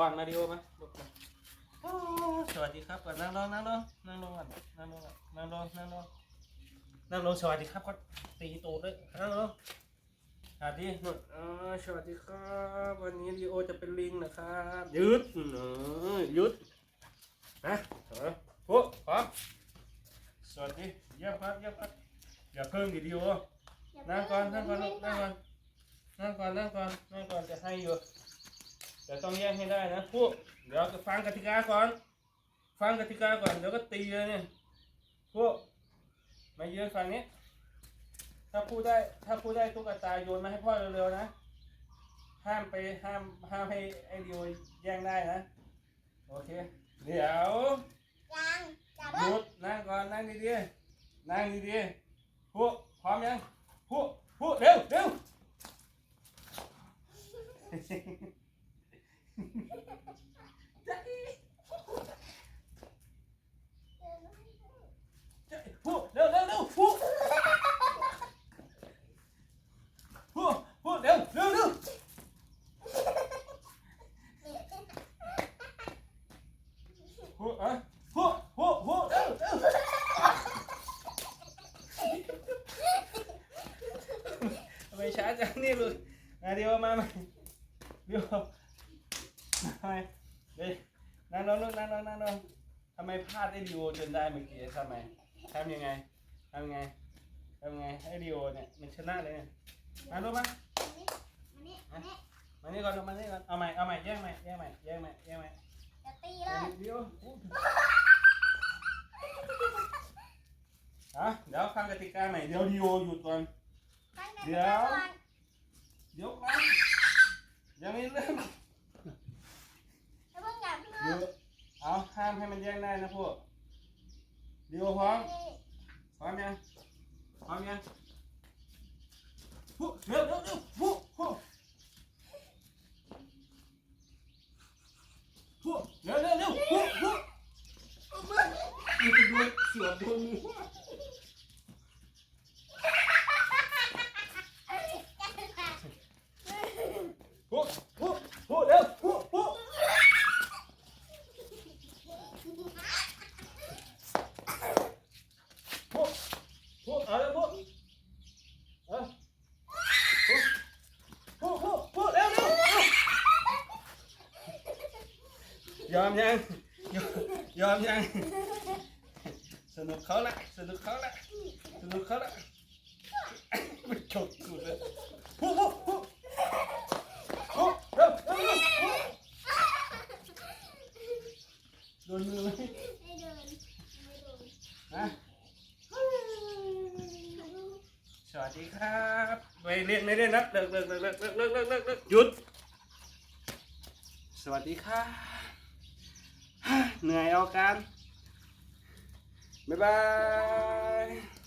วางนาดิโอมาลุกมาโอ้สวัสดีครับก่อนนั่งลงนั่งลงนั่งลงก่อนนั่งลงก่อนนั่งลงนั่งลงนั่งลงสวัสดีครับก่อนตีตูดเลยนั่งลงสวัสดีนู่นเออสวัสดีครับ วันนี้ดิโอจะเป็นลิงนะครับยืดเออยืดนะเออโอ้พร้อมสวัสดีเยี่ยมครับเยี่ยมครับอย่าเพิ่งดิดิโอนั่งก่อนนั่งก่อนลูกนั่งก่อนนั่งก่อนนั่งก่อนนั่งก่อนจะให้อยู่ เดี๋ยวต้องแย่งให้ได้นะพวกเดี๋ยวฟังกติกาก่อน ฟังกติกาก่อนเดี๋ยวก็ตีเลยเนี่ยพวกมายืนฝั่งนี้ ถ้าพูดได้ถ้าพูดได้ตุ๊กตาโยนมาให้พ่อเร็วๆนะ ห้ามไปห้ามห้ามให้ไอเดียวแย่งได้นะ โอเค เดี๋ยวยังจับหยุดนั่งก่อนนั่งดีๆนั่งดีๆพวกพร้อมยังพวกพวกเร็วเร็ว พูดเร็วเร็วเร็วพูดพูดพูดเร็วเร็วเร็ว พูดอะพูดพูดพูดเร็วเร็วทำไมช้าจังนี่ลูกมาเดี๋ยวมามาเดี๋ยวทำไมเดี๋ยวนั่งลงลูกนั่งลงนั่งลงทำไมพลาดไอ้ดิโอจนได้เมื่อกี้ทำไมทำยังไงทำยังไงทำยังไงให้ดีโอเนี่ยมันชนะเลยเนี่ยมาลูกมามานี่มานี่มานี่ก่อนลูกมานี่ก่อนเอาใหม่เอาใหม่แย่งใหม่แย่งใหม่แย่งใหม่แย่งใหม่ จะตีเลยเดี๋ยวอะเดี๋ยวฟังกติกาใหม่เดี๋ยวดีโอหยุดก่อนตั้งแต่เดี๋ยวก่อนเดี๋ยวก่อนยังไม่เริ่มแล้วเพิ่งหยับเพิ่งเดี๋ยวเอาห้ามให้มันแย่งได้นะพวกดีโอพร้อมพร้อมยังพร้อมยังพวกเร็วเร็วเร็ว đi Hú, hú, hú, đều, hú, nha, dòm nha สนุกเขาละสนุกเขาละสนุกเขาละมันฉกสุดเลยพวกพวกพวกพวกเร็วเร็วเร็วพวกโดนมือไหมไม่เดินไม่เดินนะสวัสดีครับไปเรียนไม่ได้นับเลิกเลิกเลิกเลิกเลิกเลิกเลิกเลิกเลิกหยุด สวัสดีครับเหนื่อยเอาการ 拜拜。